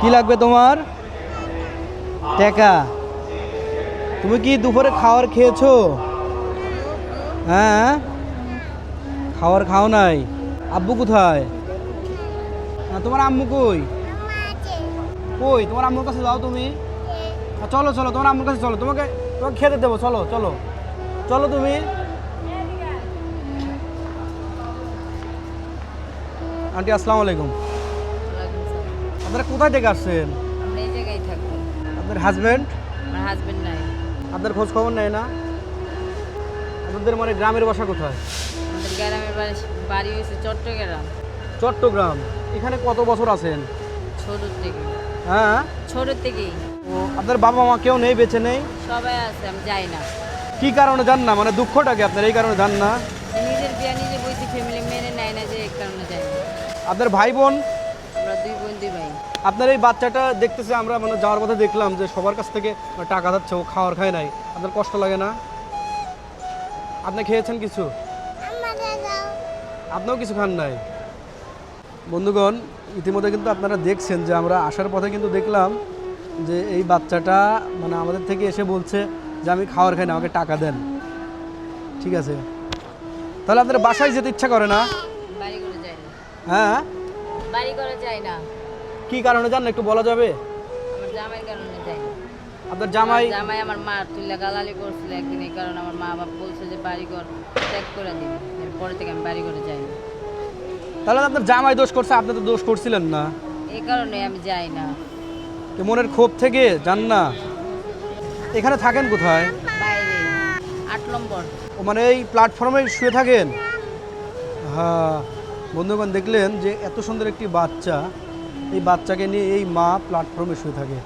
কি লাগবে তোমার? টাকা। তুমি কি দুপুরে খাওয়ার খেয়েছো? হ্যাঁ? খাওয়ার খাও নাই। আব্বু কোথায়? তোমার আম্মু কই? কই? তোমার আম্মুর কাছে যাও তুমি। চলো চলো, তোমার আম্মুর কাছে চলো। তোমাকে তোমাকে খেতে দেবো, চলো চলো। চলো তুমি। আন্টি, আসসালামু আলাইকুম। আপনারা কোথায় থেকে আসছেন? আমরা এই জায়গায় থাকব। আপনার হাজবেন্ড আমার হাজবেন্ড নাই। আপনার খোঁজ খবর নেয় না? আপনাদের মানে গ্রামের বাসা কোথায়? আমাদের গ্রামের বাড়ি বাড়ি হয়েছে চট্টগ্রাম। চট্টগ্রাম। এখানে কত বছর আছেন? ছোট থেকে। হ্যাঁ? ছোট থেকেই। ও আপনার বাবা মা কেউ নেই বেঁচে নেই? সবাই আছে আমি যাই না। কি কারণে যান না? মানে দুঃখটাকে আপনার এই কারণে যান না? নিজের বিয়া নিজে বইছি ফ্যামিলি মেনে নেয় না যে এই কারণে যাই না। আপনার ভাই বোন? আপনার এই বাচ্চাটা দেখতেছে আমরা মানে যাওয়ার পথে দেখলাম যে সবার কাছ থেকে টাকা যাচ্ছে ও খাওয়ার খায় নাই। আপনার কষ্ট লাগে না? আপনি খেয়েছেন কিছু? আপনিও কিছু খান নাই? বন্ধুগণ ইতিমধ্যে কিন্তু আপনারা দেখছেন যে আমরা আসার পথে কিন্তু দেখলাম যে এই বাচ্চাটা মানে আমাদের থেকে এসে বলছে যে আমি খাওয়ার খাই না আমাকে টাকা দেন। ঠিক আছে? তাহলে আপনার বাসায় যেতে ইচ্ছা করে না? হ্যাঁ? বাড়ি করে যাই না। কি কারণে জান না একটু বলা যাবে? আমার জামাইয়ের কারণে যাই আপনার জামাই জামাই আমার মা তুলে গালালি করছিল একদিন এই কারণে আমার মা বাবা বলছে যে বাড়ি ঘর ত্যাগ করে দিন পরে থেকে আমি বাড়ি করে যাই না তাহলে আপনার জামাই দোষ করছে আপনি তো দোষ করছিলেন না। এই কারণে আমি যাই না। তো মনের ক্ষোভ থেকে যান না। এখানে থাকেন কোথায়? বাইরে আট নম্বর। ও মানে এই প্ল্যাটফর্মে শুয়ে থাকেন? হ্যাঁ বন্ধুগণ দেখলেন যে এত সুন্দর একটি বাচ্চা এই বাচ্চাকে নিয়ে এই মা প্ল্যাটফর্মে শুয়ে থাকে।